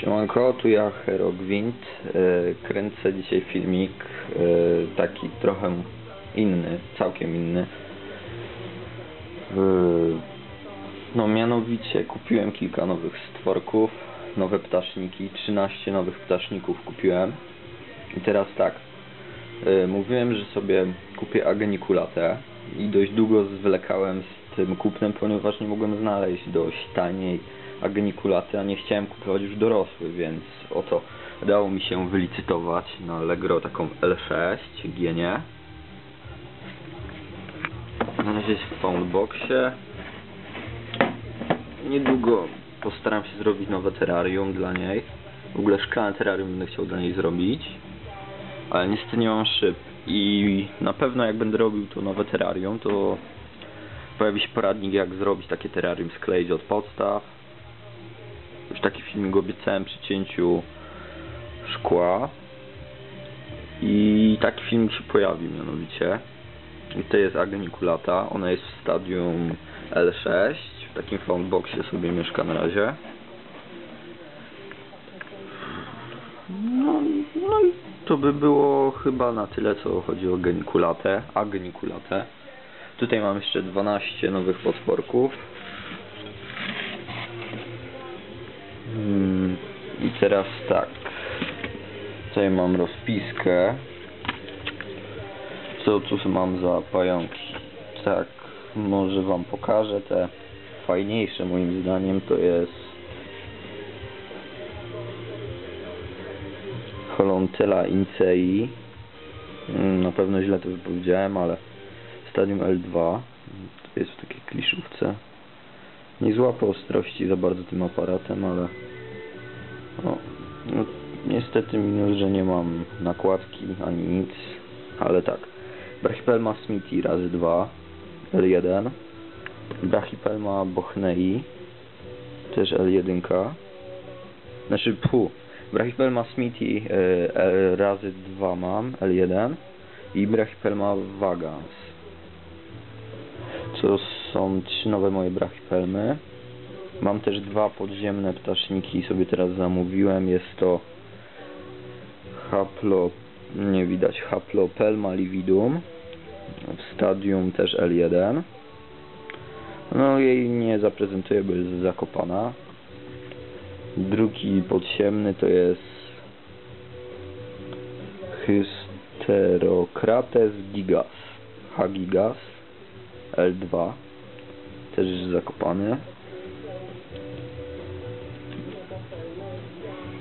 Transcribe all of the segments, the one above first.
Siemanko, tu ja, Hero Gwint. E, Kręcę dzisiaj filmik e, taki trochę inny, całkiem inny. E, No mianowicie kupiłem kilka nowych stworków, nowe ptaszniki, 13 nowych ptaszników kupiłem. I teraz tak, mówiłem, że sobie kupię agenikulatę i dość długo zwlekałem z tym kupnem, ponieważ nie mogłem znaleźć dość taniej agenikulaty, a nie chciałem kupować już dorosły, więc oto udało mi się wylicytować na Allegro taką L6 Gienie. Na razie jest w Foundboxie. Niedługo postaram się zrobić nowe terrarium dla niej. W ogóle szklane terrarium będę chciał dla niej zrobić. Ale niestety nie mam szyb. I na pewno jak będę robił to nowe terrarium, to pojawi się poradnik jak zrobić takie terrarium, skleić od podstaw. Już taki filmik obiecałem przy cięciu szkła. I taki film się pojawi mianowicie. I to jest agenikulata. Ona jest w stadium L6. W takim foundboxie sobie mieszka na razie. No, no i to by było chyba na tyle, co chodzi o genikulatę, agenikulatę. Tutaj mam jeszcze 12 nowych potworków. I teraz tak. Tutaj mam rozpiskę. Co tu mam za pająki? Tak, może wam pokażę te fajniejsze moim zdaniem to jest Holontela incei. Mm, Na pewno źle to wypowiedziałem, ale stadium L2 to jest w takiej kliszówce. Nie złapał ostrości za bardzo tym aparatem, ale no, no, niestety minus, że nie mam nakładki ani nic, ale tak. Brachypelma smithi razy 2 L1 Brachypelma bochnei też L1 znaczy pu Brachypelma smithi e, e, razy 2 mam L1 i Brachypelma vagans to są trzy nowe moje brachypelmy mam też dwa podziemne ptaszniki sobie teraz zamówiłem. Jest to Haplo nie widać Haplopelma lividum w stadium też L1 no jej nie zaprezentuję, bo jest zakopana. Drugi podziemny to jest Hysterocrates gigas. H gigas L2 też zakopany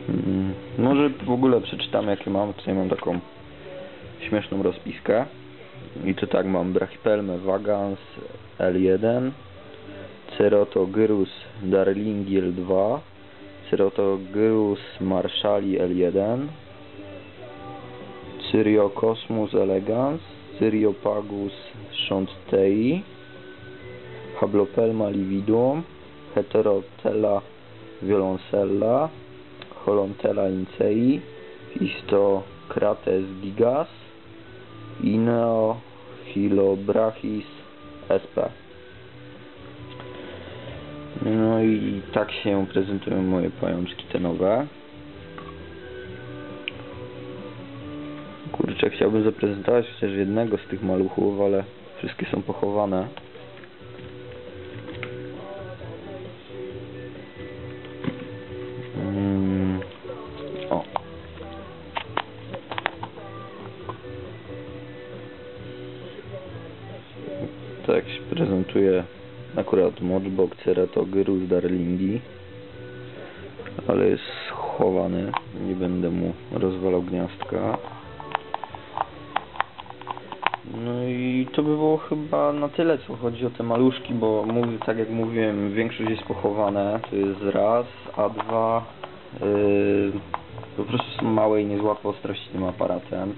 Mm, Może w ogóle przeczytam jakie mam. Tutaj mam taką śmieszną rozpiskę. I to tak mam. Brachypelmę vagans L1 Cerotogyrus darlingi L2 Cerotogyrus marshali L1 Cyriocosmus elegans. Cyriopagus shonttei Hablopelma lividum. Heterotella violoncella Holontela incei, Histocrates gigas, Ineophilobrachis sp. No i tak się prezentują moje pajączki te. Kurczę, chciałbym zaprezentować chociaż jednego z tych maluchów, ale wszystkie są pochowane. Prezentuje akurat Modbok Ceratogyrus darlingi. Ale jest schowany. Nie będę mu rozwalał gniazdka. No i to by było chyba na tyle, co chodzi o te maluszki, bo mówię, tak jak mówiłem, większość jest pochowane, to jest raz, a dwa yy, po prostu są małe i nie złapał ostrości tym aparatem.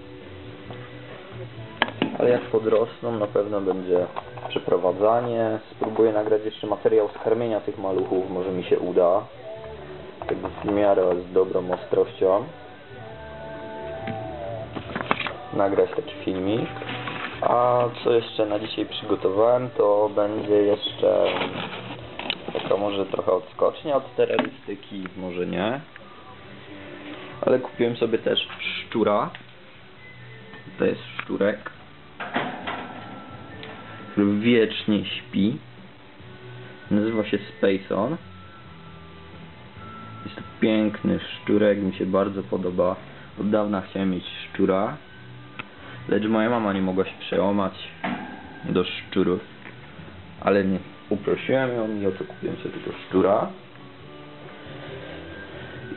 Ale jak podrosną, na pewno będzie przeprowadzanie. Spróbuję nagrać jeszcze materiał z karmienia tych maluchów, może mi się uda. Tak w miarę z dobrą ostrością. Nagrać taki filmik. A co jeszcze na dzisiaj przygotowałem, to będzie jeszcze taka może trochę odskocznia od terrorystyki, może nie. Ale kupiłem sobie też szczura. To jest szczurek, który wiecznie śpi. Nazywa się Space On. Jest to piękny szczurek, mi się bardzo podoba. Od dawna chciałem mieć szczura, lecz moja mama nie mogła się przełamać do szczurów. Ale nie uprosiłem ją i oto kupiłem sobie tego szczura.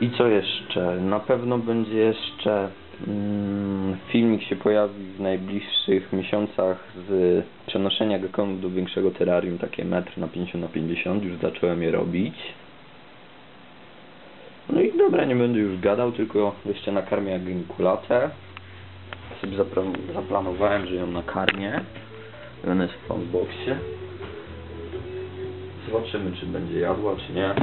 I co jeszcze? Na pewno będzie jeszcze filmik się pojawi w najbliższych miesiącach z przenoszenia gekonów do większego terrarium, takie metr na 50 na 50, już zacząłem je robić. No i dobra, nie będę już gadał, tylko jeszcze nakarmię gingkulatę. Sobie zaplanowałem, że ją nakarmię. Ona jest w fanboxie. Zobaczymy, czy będzie jadła, czy nie.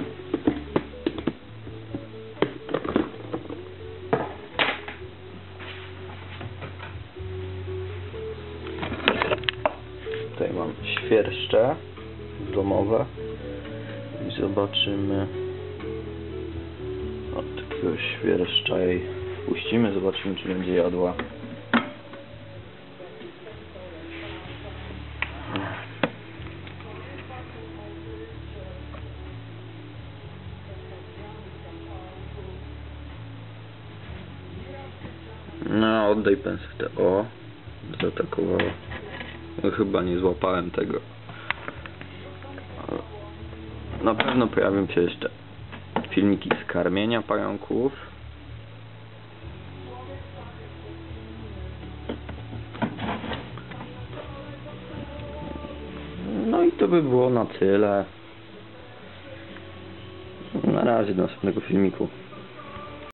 Świerszcze domowe i zobaczymy od takiego świerszcza jej puścimy, zobaczymy czy będzie jadła. No, oddaj pensywę. O, zaatakowało. Ja chyba nie złapałem tego. Na pewno pojawią się jeszcze filmiki z karmienia pająków. No i to by było na tyle. Na razie do następnego filmiku.